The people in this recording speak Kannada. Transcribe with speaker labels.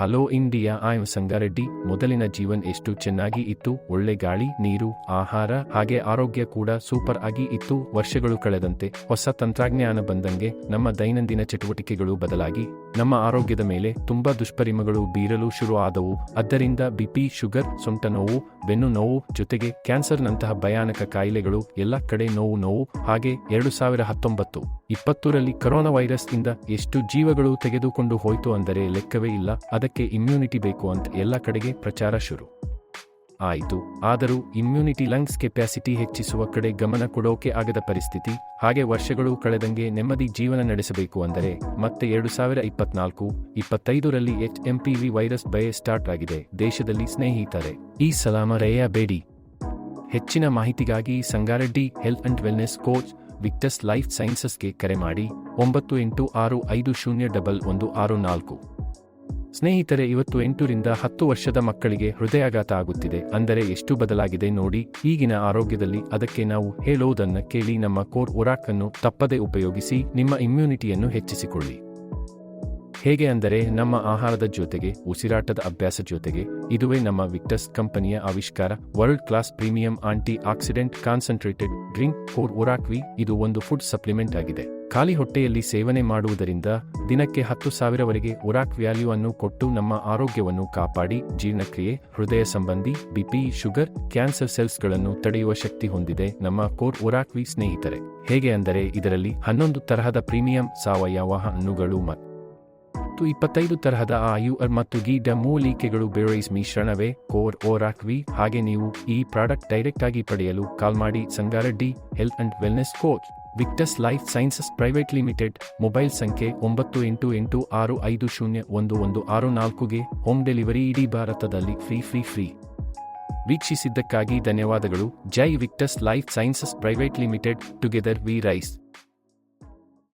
Speaker 1: ಹಲೋ ಇಂಡಿಯಾ ಆಯ್ ಸಂಗಾರೆಡ್ಡಿ. ಮೊದಲಿನ ಜೀವನ್ ಎಷ್ಟು ಚೆನ್ನಾಗಿ ಇತ್ತು, ಒಳ್ಳೆ ಗಾಳಿ, ನೀರು, ಆಹಾರ, ಹಾಗೆ ಆರೋಗ್ಯ ಕೂಡ ಸೂಪರ್ ಆಗಿ ಇತ್ತು, ವರ್ಷಗಳು ಕಳೆದಂತೆ. ಹೊಸ ತಂತ್ರಜ್ಞಾನ ಬಂದಂಗೆ ನಮ್ಮ ದೈನಂದಿನ ಚಟುವಟಿಕೆಗಳು ಬದಲಾಗಿ, ನಮ್ಮ ಆರೋಗ್ಯದ ಮೇಲೆ ತುಂಬಾ ದುಷ್ಪರಿಮಗಳು ಬೀರಲು ಶುರು ಆದವು. ಆದ್ದರಿಂದ ಬಿಪಿ ಶುಗರ್, ಸೊಂಟ ನೋವು, ಬೆನ್ನು ನೋವು ಜೊತೆಗೆ ಕ್ಯಾನ್ಸರ್ನಂತಹ ಭಯಾನಕ ಕಾಯಿಲೆಗಳು ಎಲ್ಲ ಕಡೆ ನೋವು ನೋವು, ಹಾಗೆ ಎರಡು ಸಾವಿರ ಹತ್ತೊಂಬತ್ತು. ಇಪ್ಪತ್ತರಲ್ಲಿ ಕರೋನಾ ವೈರಸ್ನಿಂದ ಎಷ್ಟು ಜೀವಗಳು ತೆಗೆದುಕೊಂಡು ಹೋಯ್ತು ಅಂದರೆ ಲೆಕ್ಕವೇ ಇಲ್ಲ, ಅದಕ್ಕೆ ಇಮ್ಯುನಿಟಿ ಬೇಕು ಅಂತ ಎಲ್ಲ ಕಡೆಗೆ ಪ್ರಚಾರ ಶುರು. ಆಯಿತು, ಆದರೂ ಇಮ್ಯುನಿಟಿ ಲಂಗ್ಸ್ ಕೆಪ್ಯಾಸಿಟಿ ಹೆಚ್ಚಿಸುವ ಕಡೆ ಗಮನ ಕೊಡೋಕೆ ಆಗದ ಪರಿಸ್ಥಿತಿ, ಹಾಗೆ ವರ್ಷಗಳು ಕಳೆದಂಗೆ ನೆಮ್ಮದಿ ಜೀವನ ನಡೆಸಬೇಕು ಅಂದರೆ ಮತ್ತೆ ಎರಡು ಸಾವಿರ ಇಪ್ಪತ್ನಾಲ್ಕು ಇಪ್ಪತ್ತೈದರಲ್ಲಿ ಎಚ್ ಎಂಪಿವಿ ವೈರಸ್ ಭಯ ಸ್ಟಾರ್ಟ್ ಆಗಿದೆ, ದೇಶದಲ್ಲಿ ಸ್ನೇಹಿತರೆ. ಈ ಸಲ ಬೇಡಿ. ಹೆಚ್ಚಿನ ಮಾಹಿತಿಗಾಗಿ Sangareddy health and wellness coach Victus life ಸೈನ್ಸಸ್ಗೆ ಕರೆ ಮಾಡಿ ಒಂಬತ್ತು ಎಂಟು ಆರು ಐದು ಶೂನ್ಯ ಡಬಲ್ ಒಂದು ಆರು ನಾಲ್ಕು. ಸ್ನೇಹಿತರೆ, ಇವತ್ತು ಎಂಟರಿಂದ ಹತ್ತು ವರ್ಷದ ಮಕ್ಕಳಿಗೆ ಹೃದಯಾಘಾತ ಆಗುತ್ತಿದೆ. ಅಂದರೆ ಎಷ್ಟು ಬದಲಾಗಿದೆ ನೋಡಿ, ಈಗಿನ ಆರೋಗ್ಯದಲ್ಲಿ ಅದಕ್ಕೆ ನಾವು ಹೇಳುವುದನ್ನು ಕೇಳಿ ನಮ್ಮ ಕೋರ್ ಉರಾಕನ್ನು ತಪ್ಪದೇ ತಪ್ಪದೆ ಉಪಯೋಗಿಸಿ ನಿಮ್ಮ ಇಮ್ಯುನಿಟಿಯನ್ನು ಹೆಚ್ಚಿಸಿಕೊಳ್ಳಿ. ಹೇಗೆ ಅಂದರೆ ನಮ್ಮ ಆಹಾರದ ಜೊತೆಗೆ, ಉಸಿರಾಟದ ಅಭ್ಯಾಸ ಜೊತೆಗೆ, ಇದುವೇ ನಮ್ಮ ವಿಕ್ಟಸ್ ಕಂಪನಿಯ ಆವಿಷ್ಕಾರ world class premium antioxidant concentrated drink for ಒರಾಕ್ವಿ ಇದು ಒಂದು ಫುಡ್ ಸಪ್ಲಿಮೆಂಟ್ ಆಗಿದೆ. ಖಾಲಿ ಹೊಟ್ಟೆಯಲ್ಲಿ ಸೇವನೆ ಮಾಡುವುದರಿಂದ ದಿನಕ್ಕೆ ಹತ್ತು ಸಾವಿರವರೆಗೆ ಒರಾಕ್ ವ್ಯಾಲ್ಯೂ ಅನ್ನು ಕೊಟ್ಟು ನಮ್ಮ ಆರೋಗ್ಯವನ್ನು ಕಾಪಾಡಿ, ಜೀರ್ಣಕ್ರಿಯೆ, ಹೃದಯ ಸಂಬಂಧಿ ಬಿಪಿ ಶುಗರ್ ಕ್ಯಾನ್ಸರ್ ಸೆಲ್ಸ್ಗಳನ್ನು ತಡೆಯುವ ಶಕ್ತಿ ಹೊಂದಿದೆ ನಮ್ಮ ಕೋರ್ ಉರಾಕ್ವಿ ಸ್ನೇಹಿತರೆ. ಹೇಗೆ ಅಂದರೆ ಇದರಲ್ಲಿ ಹನ್ನೊಂದು ತರಹದ ಪ್ರೀಮಿಯಂ ಸಾವಯವ ಹಣ್ಣುಗಳು ಮತ್ತು ಇಪ್ಪತ್ತೈದು ತರಹದ ಆಯುರ್ ಮತ್ತು ಗಿಡ ಮೂಲಿಕೆಗಳು ಬೆರೈಸ್ ಮಿಶ್ರಣವೇ, ಕೋರ್ ಓರಾಕ್ವಿ ಹಾಗೆ ನೀವು ಈ ಪ್ರಾಡಕ್ಟ್ ಡೈರೆಕ್ಟ್ ಆಗಿ ಪಡೆಯಲು ಕಾಲ್ ಮಾಡಿ Sangareddy health and wellness coach Victus life sciences private limited, mobile ಸಂಖ್ಯೆ ಒಂಬತ್ತು ಎಂಟು ಎಂಟು ಆರು ಐದು ಶೂನ್ಯ ಒಂದು ಒಂದು ಆರು ನಾಲ್ಕುಗೆ ಹೋಮ್ ಡೆಲಿವರಿ ಇಡೀ ಭಾರತದಲ್ಲಿ ಫ್ರೀ ಫ್ರೀ ಫ್ರೀ. ವೀಕ್ಷಿಸಿದ್ದಕ್ಕಾಗಿ ಧನ್ಯವಾದಗಳು. ಜೈ Victus life sciences private limited, together we rise.